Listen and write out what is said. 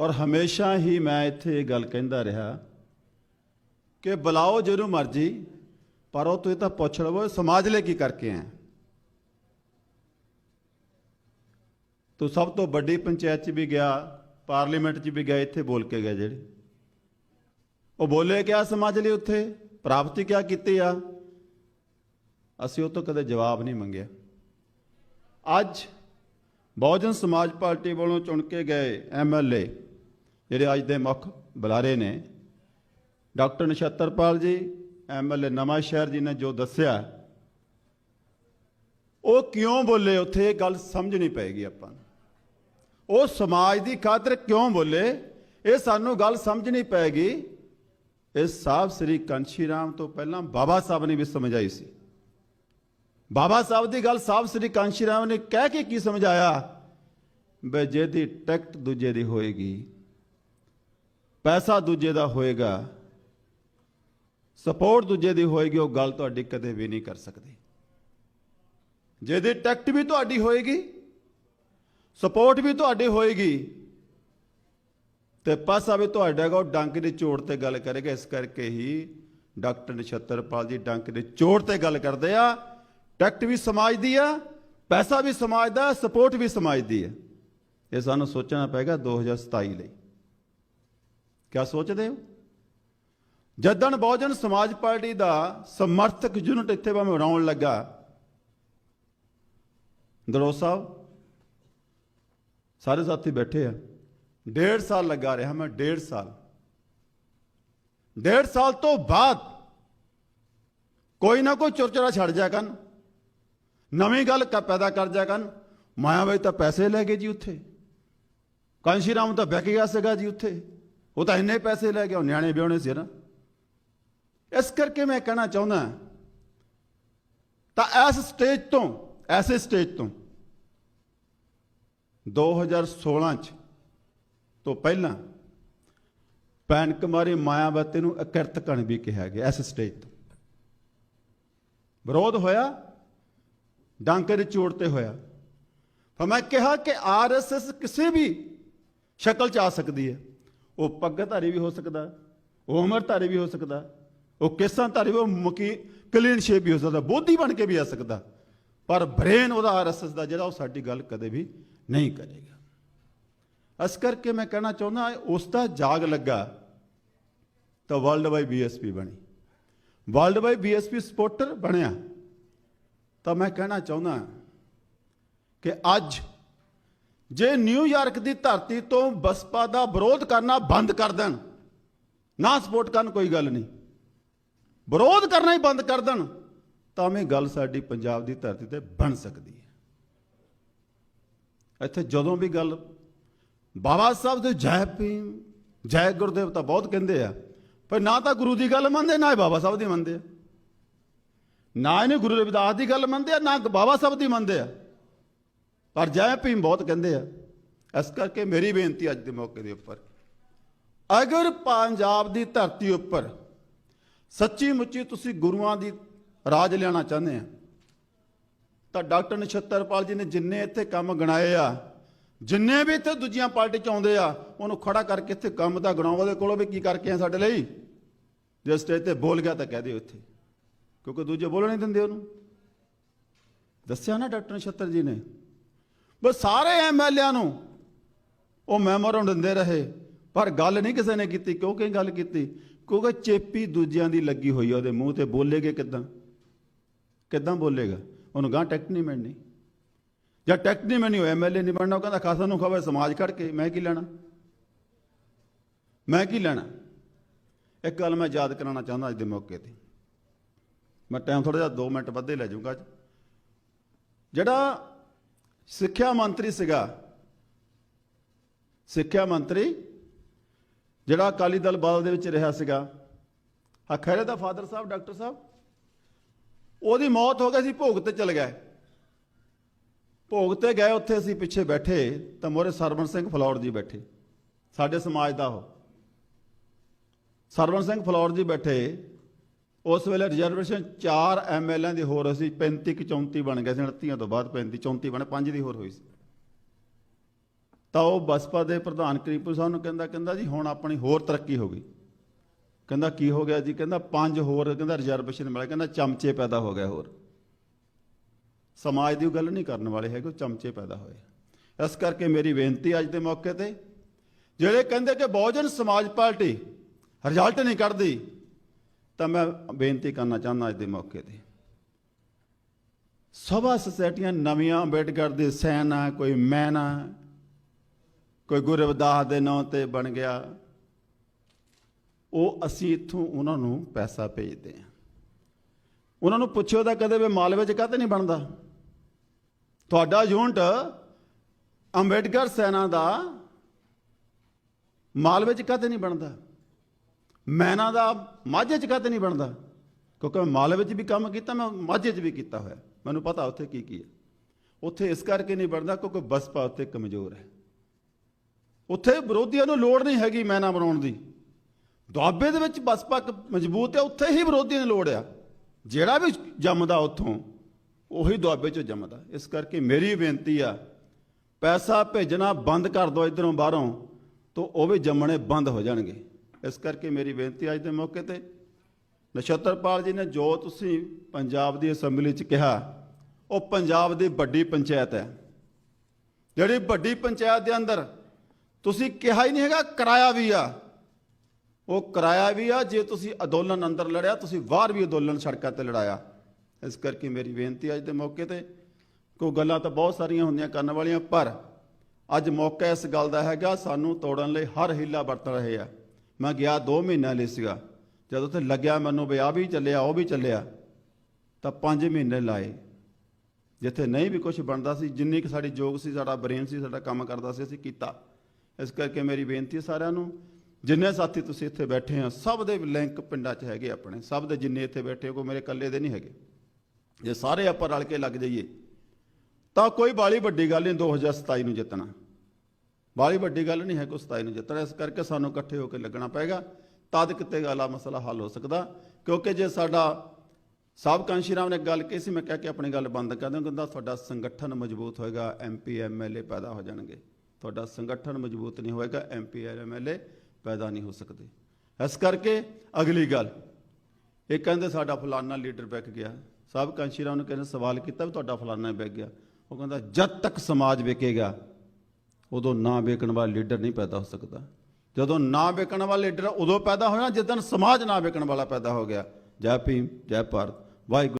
ਔਰ ਹਮੇਸ਼ਾ ਹੀ ਮੈਂ ਇੱਥੇ ਇਹ ਗੱਲ ਕਹਿੰਦਾ ਰਿਹਾ ਕਿ ਬੁਲਾਓ ਜਿਹਨੂੰ ਮਰਜ਼ੀ, ਪਰ ਉਹ ਤੁਸੀਂ ਤਾਂ ਪੁੱਛ ਲਵੋ, ਸਮਾਜ ਲਈ ਕੀ ਕਰਕੇ ਆਇਆ ਤੂੰ ਸਭ ਤੋਂ ਵੱਡੀ ਪੰਚਾਇਤ 'ਚ ਵੀ ਗਿਆ, ਪਾਰਲੀਮੈਂਟ 'ਚ ਵੀ ਗਿਆ ਇੱਥੇ ਬੋਲ ਕੇ ਗਿਆ ਜਿਹੜੇ। ਉਹ ਬੋਲੇ ਕਿਆ ਸਮਾਜ ਲਈ ਉੱਥੇ ਪ੍ਰਾਪਤੀ ਕਿਆ ਕੀਤੀ ਆ? ਅਸੀਂ ਉਹ ਤੋਂ ਕਦੇ ਜਵਾਬ ਨਹੀਂ ਮੰਗਿਆ। ਅੱਜ ਬਹੁਜਨ ਸਮਾਜ ਪਾਰਟੀ ਵੱਲੋਂ ਚੁਣ ਕੇ ਗਏ ਐਮਐਲਏ ਜਿਹੜੇ ਅੱਜ ਦੇ ਮੁੱਖ ਬੁਲਾਰੇ ਨੇ, ਡਾਕਟਰ ਨਛੱਤਰਪਾਲ ਜੀ ਐਮਐਲਏ ਨਵਾਂ ਸ਼ਹਿਰ ਜੀ ਨੇ ਜੋ ਦੱਸਿਆ, ਉਹ ਕਿਉਂ ਬੋਲੇ ਉੱਥੇ? ਇਹ ਗੱਲ ਸਮਝਣੀ ਪਏਗੀ ਆਪਾਂ ਨੂੰ। ਉਹ ਸਮਾਜ ਦੀ ਖਾਤਰ ਕਿਉਂ ਬੋਲੇ? ਇਹ ਸਾਨੂੰ ਗੱਲ ਸਮਝਣੀ ਪਏਗੀ। ਇਹ ਸਾਹਿਬ ਸ੍ਰੀ ਕੰਸ਼ੀ ਰਾਮ ਤੋਂ ਪਹਿਲਾਂ ਬਾਬਾ ਸਾਹਿਬ ਨੇ ਵੀ ਸਮਝਾਈ ਸੀ। ਬਾਬਾ ਸਾਹਿਬ ਦੀ ਗੱਲ ਸਾਹਿਬ ਸ੍ਰੀ ਕਾਂਸ਼ੀ ਰਾਮ ਨੇ ਕਹਿ ਕੇ ਕੀ ਸਮਝਾਇਆ? ਬਈ ਜਿਹਦੀ ਟਿਕਟ ਦੂਜੇ ਦੀ ਹੋਏਗੀ ਪੈਸਾ ਦੂਜੇ ਦਾ ਹੋਏਗਾ, ਸਪੋਰਟ ਦੂਜੇ ਦੀ ਹੋਏਗੀ, ਉਹ ਗੱਲ ਤੁਹਾਡੀ ਕਦੇ ਵੀ ਨਹੀਂ ਕਰ ਸਕਦੀ। ਜਿਹਦੀ ਟੈਕਟ ਵੀ ਤੁਹਾਡੀ ਹੋਏਗੀ, ਸਪੋਰਟ ਵੀ ਤੁਹਾਡੀ ਹੋਏਗੀ, ਤੇ ਪਾਸਾ ਵੀ ਤੁਹਾਡਾ ਉਹ ਡੰਕ ਦੀ ਚੋੜ ਤੇ ਗੱਲ ਕਰੇਗਾ। ਇਸ ਕਰਕੇ ਹੀ ਡਾਕਟਰ ਨਛੱਤਰਪਾਲ ਜੀ ਡੰਕ ਦੀ ਚੋੜ ਤੇ ਗੱਲ ਕਰਦੇ ਆ। ਟੈਕਟ ਵੀ ਸਮਾਜ ਦੀ ਆ, ਪੈਸਾ ਵੀ ਸਮਾਜ ਦਾ ਸਪੋਰਟ ਵੀ ਸਮਾਜ ਦੀ ਆ। ਇਹ ਸਾਨੂੰ ਸੋਚਣਾ ਪਏਗਾ 2027 ਲਈ। ਕਿਆ ਸੋਚਦੇ ਹੋ? ਜਦਨ ਬਹੁਜਨ ਸਮਾਜ ਪਾਰਟੀ ਦਾ ਸਮਰਥਕ ਯੂਨਿਟ ਇੱਥੇ ਮੈਂ ਬਣਾਉਣ ਲੱਗਾ। ਦਰੋ ਸਾਹਿਬ, ਸਾਰੇ ਸਾਥੀ ਬੈਠੇ ਆ। ਡੇਢ ਸਾਲ ਲੱਗਾ ਰਿਹਾ ਮੈਂ, ਡੇਢ ਸਾਲ। ਡੇਢ ਸਾਲ ਤੋਂ ਬਾਅਦ ਕੋਈ ਨਾ ਕੋਈ ਚੁਰਚਰਾ ਛੱਡ ਜਾ ਕਰਨ। ਨਵੀਂ ਗੱਲ ਕ- ਪੈਦਾ ਕਰ ਜਾ ਕਰਨ। ਮਾਇਆਵਤੀ ਤਾਂ ਪੈਸੇ ਲੈ ਗਏ ਜੀ ਉੱਥੇ। ਕਾਂਸ਼ੀ ਰਾਮ ਤਾਂ ਵਿਕ ਗਿਆ ਸੀਗਾ ਜੀ ਉੱਥੇ। ਉਹ ਤਾਂ ਇੰਨੇ ਪੈਸੇ ਲੈ ਗਿਆ ਉਹ ਨਿਆਣੇ ਵਿਆਹਣੇ ਸੀ ਨਾ। ਇਸ ਕਰਕੇ ਮੈਂ ਕਹਿਣਾ ਚਾਹੁੰਦਾ ਤਾਂ ਇਸ ਸਟੇਜ ਤੋਂ, ਐਸੇ ਸਟੇਜ ਤੋਂ 2016 ਚ ਤੋਂ ਪਹਿਲਾਂ ਭੈਣ ਕੁਮਾਰੀ ਮਾਇਆਵਤੀ ਨੂੰ ਅਕਿਰਤ ਕਣ ਵੀ ਕਿਹਾ ਗਿਆ ਇਸ ਸਟੇਜ ਤੋਂ। ਵਿਰੋਧ ਹੋਇਆ, ਡਾਂਕੇ ਦੇ ਚੋੜ ਤੇ ਹੋਇਆ। ਪਰ ਮੈਂ ਕਿਹਾ ਕਿ ਆਰਐਸਐਸ ਕਿਸੇ ਵੀ ਸ਼ਕਲ ਚ ਆ ਸਕਦੀ ਹੈ। ਉਹ ਪੱਗਧਾਰੀ ਵੀ ਹੋ ਸਕਦਾ, ਉਹ ਉਮਰਧਾਰੀ ਵੀ ਹੋ ਸਕਦਾ, ਉਹ ਕੇਸਾਂ ਧਾਰੀ ਉਹ ਮਕੀ ਕਲੀਨ ਸ਼ੇਪ ਵੀ ਹੋ ਸਕਦਾ, ਬੋਧੀ ਬਣ ਕੇ ਵੀ ਆ ਸਕਦਾ। ਪਰ ਬ੍ਰੇਨ ਉਹਦਾ ਆਰਐਸਐਸ ਦਾ ਜਿਹੜਾ ਉਹ ਸਾਡੀ ਗੱਲ ਕਦੇ ਵੀ ਨਹੀਂ ਕਰੇਗਾ। ਇਸ ਕਰਕੇ ਮੈਂ ਕਹਿਣਾ ਚਾਹੁੰਦਾ, ਉਸ ਦਾ ਜਾਗ ਲੱਗਾ ਤਾਂ ਵਰਲਡ ਵਾਈ ਬੀਐਸਪੀ ਬਣੀ। ਵਰਲਡ ਵਾਈ ਬੀਐਸਪੀ ਸਪੋਰਟਰ ਬਣਿਆ ਤਾਂ ਮੈਂ ਕਹਿਣਾ ਚਾਹੁੰਦਾ ਕਿ ਅੱਜ ਜੇ ਨਿਊਯਾਰਕ ਦੀ ਧਰਤੀ ਤੋਂ ਬਸਪਾ ਦਾ ਵਿਰੋਧ ਕਰਨਾ ਬੰਦ ਕਰ ਦੇਣ, ਨਾ ਸਪੋਰਟ ਕਰਨ ਕੋਈ ਗੱਲ ਨਹੀਂ। ਵਿਰੋਧ ਕਰਨਾ ਹੀ ਬੰਦ ਕਰ ਦੇਣ, ਤਾਂ ਵੀ ਗੱਲ ਸਾਡੀ ਪੰਜਾਬ ਦੀ ਧਰਤੀ ਤੇ ਬਣ ਸਕਦੀ ਹੈ। ਇੱਥੇ ਜਦੋਂ ਵੀ ਗੱਲ ਬਾਬਾ ਸਾਹਿਬ ਦੇ ਜੈ ਭੀਮ, ਜੈ ਗੁਰਦੇਵ ਤਾਂ ਬਹੁਤ ਕਹਿੰਦੇ ਆ, ਪਰ ਨਾ ਤਾਂ ਗੁਰੂ ਦੀ ਗੱਲ ਮੰਨਦੇ, ਨਾ ਹੀ ਬਾਬਾ ਸਾਹਿਬ ਦੀ ਮੰਨਦੇ ਆ। ਨਾ ਇਹਨੇ ਗੁਰੂ ਰਵਿਦਾਸ ਦੀ ਗੱਲ ਮੰਨਦੇ ਆ, ਨਾ ਬਾਬਾ ਸਾਹਿਬ ਦੀ ਮੰਨਦੇ ਆ। ਪਰ ਜੈ ਭੀਮ ਬਹੁਤ ਕਹਿੰਦੇ ਆ, ਇਸ ਕਰਕੇ ਮੇਰੀ ਬੇਨਤੀ ਅੱਜ ਦੇ ਮੌਕੇ ਦੇ ਉੱਪਰ। ਅਗਰ ਪੰਜਾਬ ਦੀ ਧਰਤੀ ਉੱਪਰ ਸੱਚੀ ਮੁੱਚੀ ਤੁਸੀਂ ਗੁਰੂਆਂ ਦੀ ਰਾਜ ਲਿਆਣਾ ਚਾਹੁੰਦੇ ਆ, ਤਾਂ ਡਾਕਟਰ ਨਛੱਤਰਪਾਲ ਜੀ ਨੇ ਜਿੰਨੇ ਇੱਥੇ ਕੰਮ ਗਣਾਏ ਆ, ਜਿੰਨੇ ਵੀ ਇੱਥੇ ਦੂਜੀਆਂ ਪਾਰਟੀ ਚ ਆਉਂਦੇ ਆ, ਉਹਨੂੰ ਖੜਾ ਕਰਕੇ ਇੱਥੇ ਕੰਮ ਦਾ ਗਣਾਓ, ਉਹਦੇ ਕੋਲੋਂ ਵੀ ਕੀ ਕਰਕੇ ਆ ਸਾਡੇ ਲਈ? ਜੇ ਸਟੇਜ ਤੇ ਬੋਲ ਗਿਆ ਤਾਂ ਕਹਿ ਦਿਓ ਇੱਥੇ, ਕਿਉਂਕਿ ਦੂਜੇ ਬੋਲਣ ਨਹੀਂ ਦਿੰਦੇ ਉਹਨੂੰ। ਦੱਸਿਆ ਨਾ ਡਾਕਟਰ ਨਛੱਤਰ ਜੀ ਨੇ। ਬਸ ਸਾਰੇ ਐਮਐਲਏਆਂ ਨੂੰ ਉਹ ਮੈਮੋਰੰਡਮ ਦਿੰਦੇ ਰਹੇ। ਪਰ ਗੱਲ ਨਹੀਂ ਕਿਸੇ ਨੇ ਕੀਤੀ ਕਿਉਂਕਿ ਗੱਲ ਕੀਤੀ? ਕਿਉਂਕਿ ਚੇਪੀ ਦੂਜਿਆਂ ਦੀ ਲੱਗੀ ਹੋਈ ਆ, ਉਹਦੇ ਮੂੰਹ ਤੇ ਬੋਲੇਗੇ ਕਿਦਾਂ? ਕਿਦਾਂ ਬੋਲੇਗਾ? ਉਹਨੂੰ ਗਾਂ ਟੈਕਟ ਨਹੀਂ ਮਿਲਣੀ। ਜਾਂ ਟੈਕਟ ਨਹੀਂ ਮਿਲਣੀ, ਉਹ ਐਮਐਲਏ ਨਹੀਂ ਬਣਨਾ, ਉਹ ਕਹਿੰਦਾ ਖਾਸਾ ਨੂੰ ਖਵੇ ਸਮਾਜ ਕੱਢ ਕੇ ਮੈਂ ਕੀ ਲੈਣਾ? ਮੈਂ ਕੀ ਲੈਣਾ? ਇੱਕ ਗੱਲ ਮੈਂ ਯਾਦ ਕਰਾਉਣਾ ਚਾਹੁੰਦਾ ਅੱਜ ਦੇ ਮੌਕੇ ਤੇ। ਮੈਂ ਟਾਈਮ ਥੋੜਾ ਜਿਹਾ 2 ਮਿੰਟ ਵੱਧੇ ਲੈ ਜਾਊਂਗਾ ਅੱਜ। ਜਿਹੜਾ ਸਿੱਖਿਆ ਮੰਤਰੀ ਸੀਗਾ। ਸਿੱਖਿਆ ਮੰਤਰੀ, ਜਿਹੜਾ ਅਕਾਲੀ ਦਲ ਬਾਦਲ ਦੇ ਵਿੱਚ ਰਿਹਾ ਸੀਗਾ। ਆ ਖੈਰੇ ਦਾ ਫਾਦਰ ਸਾਹਿਬ, ਡਾਕਟਰ ਸਾਹਿਬ, ਉਹਦੀ ਮੌਤ ਹੋ ਗਈ ਸੀ, ਭੋਗ ਤੇ ਚਲ ਗਏ। ਭੋਗ ਤੇ ਗਏ, ਉੱਥੇ ਅਸੀਂ ਪਿੱਛੇ ਬੈਠੇ, ਤਾਂ ਮੋਰੇ ਸਰਵਣ ਸਿੰਘ ਫਲੌਰ ਜੀ ਬੈਠੇ, ਸਾਡੇ ਸਮਾਜ ਦਾ ਉਹ। ਸਰਵਣ ਸਿੰਘ ਫਲੌਰ ਜੀ ਬੈਠੇ ਉਸ ਵੇਲੇ ਰਿਜ਼ਰਵੇਸ਼ਨ 4 ਐਮਐਲਏ ਦੀ ਹੋਰ ਸੀ 35 ਕਿ 34 ਬਣ ਗਏ ਸੀ 29 ਤੋਂ ਬਾਅਦ 35 34 ਬਣੇ 5 ਦੀ ਹੋਰ ਹੋਈ ਸੀ। ਤਾਂ ਉਹ ਬਸਪਾ ਦੇ ਪ੍ਰਧਾਨ ਕਰੀਪੂ ਸਾਹਿਬ ਨੂੰ ਕਹਿੰਦਾ ਕਹਿੰਦਾ ਜੀ ਹੁਣ ਆਪਣੀ ਹੋਰ ਤਰੱਕੀ ਹੋ ਗਈ। ਕਹਿੰਦਾ ਕੀ ਹੋ ਗਿਆ ਜੀ? ਕਹਿੰਦਾ ਪੰਜ ਹੋਰ, ਕਹਿੰਦਾ ਰਿਜ਼ਰਵੇਸ਼ਨ ਮਿਲਿਆ, ਕਹਿੰਦਾ ਚਮਚੇ ਪੈਦਾ ਹੋ ਗਏ ਹੋਰ। ਸਮਾਜ ਦੀ ਉਹ ਗੱਲ ਨਹੀਂ ਕਰਨ ਵਾਲੇ ਹੈਗੇ, ਉਹ ਚਮਚੇ ਪੈਦਾ ਹੋਏ। ਇਸ ਕਰਕੇ ਮੇਰੀ ਬੇਨਤੀ ਅੱਜ ਦੇ ਮੌਕੇ ਤੇ, ਜਿਹੜੇ ਕਹਿੰਦੇ ਕਿ ਬਹੁਜਨ ਸਮਾਜ ਪਾਰਟੀ ਰਿਜ਼ਲਟ ਨਹੀਂ ਕੱਢਦੀ ਤਾਂ ਮੈਂ ਬੇਨਤੀ ਕਰਨਾ ਚਾਹੁੰਦਾ ਅੱਜ ਦੇ ਮੌਕੇ ਤੇ। ਸਭਾ ਸੁਸਾਇਟੀਆਂ ਨਵੀਆਂ ਅੰਬੇਡਕਰ ਦੇ ਸੈਨ ਆ ਕੋਈ ਮੈਨ ਆ ਕੋਈ ਗੁਰਵਦਾਸ ਦੇ ਨਾਂ ਤੇ ਬਣ ਗਿਆ। ਉਹ ਅਸੀਂ ਇੱਥੋਂ ਉਹਨਾਂ ਨੂੰ ਪੈਸਾ ਭੇਜਦੇ ਹਾਂ। ਉਹਨਾਂ ਨੂੰ ਪੁੱਛਿਓ ਤਾਂ ਕਦੇ ਵੀ ਮਾਲਵੇ ਚ ਕਾਹਤੇ ਨਹੀਂ ਬਣਦਾ। ਤੁਹਾਡਾ ਯੂਨਿਟ ਅੰਬੇਡਕਰ ਸੈਨਾ ਦਾ ਮਾਲਵੇ ਚ ਕਾਹਤੇ ਨਹੀਂ ਬਣਦਾ। ਮੈਨਾ ਦਾ ਮਾਝੇ ਚ ਕਾਹਤੇ ਨਹੀਂ ਬਣਦਾ? ਕਿਉਂਕਿ ਮੈਂ ਮਾਲਵੇ ਚ ਵੀ ਕੰਮ ਕੀਤਾ, ਮੈਂ ਮਾਝੇ ਚ ਵੀ ਕੀਤਾ ਹੋਇਆ। ਮੈਨੂੰ ਪਤਾ ਉੱਥੇ ਕੀ ਕੀ ਹੈ। ਉੱਥੇ ਇਸ ਕਰਕੇ ਨਹੀਂ ਬਣਦਾ ਕਿਉਂਕਿ ਬਸਪਾ ਉੱਥੇ ਕਮਜ਼ੋਰ ਹੈ। ਉੱਥੇ ਵਿਰੋਧੀਆਂ ਨੂੰ ਲੋੜ ਨਹੀਂ ਹੈਗੀ ਮੈਨਾ ਬਣਾਉਣ ਦੀ। ਦੁਆਬੇ ਦੇ ਵਿੱਚ ਬਸਪਾ ਮਜ਼ਬੂਤ ਹੈ, ਉੱਥੇ ਹੀ ਵਿਰੋਧੀਆਂ ਨੂੰ ਲੋੜ ਆ। ਜਿਹੜਾ ਵੀ ਜੰਮਦਾ ਉੱਥੋਂ, ਉਹੀ ਦੁਆਬੇ ਚੋਂ ਜੰਮਦਾ। ਇਸ ਕਰਕੇ ਮੇਰੀ ਬੇਨਤੀ ਆ, ਪੈਸਾ ਭੇਜਣਾ ਬੰਦ ਕਰ ਦਿਓ ਇਧਰੋਂ ਬਾਹਰੋਂ, ਤਾਂ ਉਹ ਵੀ ਜੰਮਣੇ ਬੰਦ ਹੋ ਜਾਣਗੇ। ਇਸ ਕਰਕੇ ਮੇਰੀ ਬੇਨਤੀ ਅੱਜ ਦੇ ਮੌਕੇ ਤੇ। ਨਛੱਤਰਪਾਲ ਜੀ ਨੇ ਜੋ ਤੁਸੀਂ ਪੰਜਾਬ ਦੀ ਅਸੈਂਬਲੀ 'ਚ ਕਿਹਾ, ਉਹ ਪੰਜਾਬ ਦੀ ਵੱਡੀ ਪੰਚਾਇਤ ਹੈ। ਜਿਹੜੀ ਵੱਡੀ ਪੰਚਾਇਤ ਦੇ ਅੰਦਰ ਤੁਸੀਂ ਕਿਹਾ ਹੀ ਨਹੀਂ ਹੈਗਾ, ਕਿਰਾਇਆ ਵੀ ਆ। ਉਹ ਕਿਰਾਇਆ ਵੀ ਆ, ਜੇ ਤੁਸੀਂ ਅੰਦੋਲਨ ਅੰਦਰ ਲੜਿਆ, ਤੁਸੀਂ ਬਾਹਰ ਵੀ ਅੰਦੋਲਨ ਸੜਕਾਂ ਤੇ ਲੜਾਇਆ। ਇਸ ਕਰਕੇ ਮੇਰੀ ਬੇਨਤੀ ਅੱਜ ਦੇ ਮੌਕੇ ਤੇ। ਕੋਈ ਗੱਲਾਂ ਤਾਂ ਬਹੁਤ ਸਾਰੀਆਂ ਹੁੰਦੀਆਂ ਕਰਨ ਵਾਲੀਆਂ, ਪਰ ਅੱਜ ਮੌਕਾ ਇਸ ਗੱਲ ਦਾ ਹੈਗਾ, ਸਾਨੂੰ ਤੋੜਨ ਲਈ ਹਰ ਹੀਲਾ ਵਰਤ ਰਹੇ ਆ। ਮੈਂ ਗਿਆ 2 ਮਹੀਨਿਆਂ ਲਈ ਸੀਗਾ। ਜਦੋਂ ਤੇ ਲੱਗਿਆ ਮੈਨੂੰ ਵੀ ਆ ਵੀ ਚੱਲਿਆ, ਉਹ ਵੀ ਚੱਲਿਆ, ਤਾਂ 5 ਮਹੀਨੇ ਲਾਏ। ਜਿੱਥੇ ਨਹੀਂ ਵੀ ਕੁਝ ਬਣਦਾ ਸੀ, ਜਿੰਨੀ ਕਿ ਸਾਡੀ ਯੋਗ ਸੀ, ਸਾਡਾ ਬ੍ਰੇਨ ਸੀ, ਸਾਡਾ ਕੰਮ ਕਰਦਾ ਸੀ, ਅਸੀਂ ਕੀਤਾ। ਇਸ ਕਰਕੇ ਮੇਰੀ ਬੇਨਤੀ ਹੈ ਸਾਰਿਆਂ ਨੂੰ, ਜਿੰਨੇ ਸਾਥੀ ਤੁਸੀਂ ਇੱਥੇ ਬੈਠੇ ਆ ਸਭ ਦੇ ਲਿੰਕ ਪਿੰਡਾਂ 'ਚ ਹੈਗੇ ਆਪਣੇ, ਸਭ ਦੇ ਜਿੰਨੇ ਇੱਥੇ ਬੈਠੇ ਹੋ ਮੇਰੇ ਇਕੱਲੇ ਦੇ ਨਹੀਂ ਹੈਗੇ। ਜੇ ਸਾਰੇ ਆਪਾਂ ਰਲ ਕੇ ਲੱਗ ਜਾਈਏ, ਤਾਂ ਕੋਈ ਬਾਲੀ ਵੱਡੀ ਗੱਲ ਨਹੀਂ 2027 ਨੂੰ ਜਿੱਤਣਾ। ਬਾਲੀ ਵੱਡੀ ਗੱਲ ਨਹੀਂ ਹੈ ਕੋਈ 27 ਨੂੰ ਜਿੱਤਣਾ, ਇਸ ਕਰਕੇ ਸਾਨੂੰ ਇਕੱਠੇ ਹੋ ਕੇ ਲੱਗਣਾ ਪਏਗਾ। ਤਦ ਕਿਤੇ ਗੱਲ ਆ ਮਸਲਾ ਹੱਲ ਹੋ ਸਕਦਾ, ਕਿਉਂਕਿ ਜੇ ਸਾਡਾ ਸਾਬ ਕਾਂਸ਼ੀ ਰਾਮ ਨੇ ਗੱਲ ਕਹੀ ਸੀ, ਮੈਂ ਕਹਿ ਕੇ ਆਪਣੀ ਗੱਲ ਬੰਦ ਕਰ ਦਿਆਂ ਕਹਿੰਦਾ ਤੁਹਾਡਾ ਸੰਗਠਨ ਮਜ਼ਬੂਤ ਹੋਏਗਾ ਐਮਪੀ ਐਮਐਲਏ ਪੈਦਾ ਹੋ ਜਾਣਗੇ। ਤੁਹਾਡਾ ਸੰਗਠਨ ਮਜ਼ਬੂਤ ਨਹੀਂ ਹੋਏਗਾ ਐਮਪੀ ਐਮਐਲਏ ਪੈਦਾ ਨਹੀਂ ਹੋ ਸਕਦੇ। ਇਸ ਕਰਕੇ ਅਗਲੀ ਗੱਲ, ਇਹ ਕਹਿੰਦੇ ਸਾਡਾ ਫਲਾਨਾ ਲੀਡਰ ਵਿਕ ਗਿਆ। ਸਾਬ ਕਾਂਸ਼ੀ ਰਾਮ ਨੇ ਕਹਿੰਦੇ ਸਵਾਲ ਕੀਤਾ ਵੀ ਤੁਹਾਡਾ ਫਲਾਨਾ ਵਿਕ ਗਿਆ। ਉਹ ਕਹਿੰਦਾ, ਜਦ ਤੱਕ ਸਮਾਜ ਵਿਕੇਗਾ ਉਦੋਂ ਨਾ ਵੇਕਣ ਵਾਲਾ ਲੀਡਰ ਨਹੀਂ ਪੈਦਾ ਹੋ ਸਕਦਾ। ਜਦੋਂ ਨਾ ਵੇਕਣ ਵਾਲਾ ਲੀਡਰ ਉਦੋਂ ਪੈਦਾ ਹੋਇਆ ਜਿੱਦਣ ਸਮਾਜ ਨਾ ਵੇਕਣ ਵਾਲਾ ਪੈਦਾ ਹੋ ਗਿਆ। ਜੈ ਭੀਮ, ਜੈ ਭਾਰਤ। ਵਾਹਿਗੁਰੂ।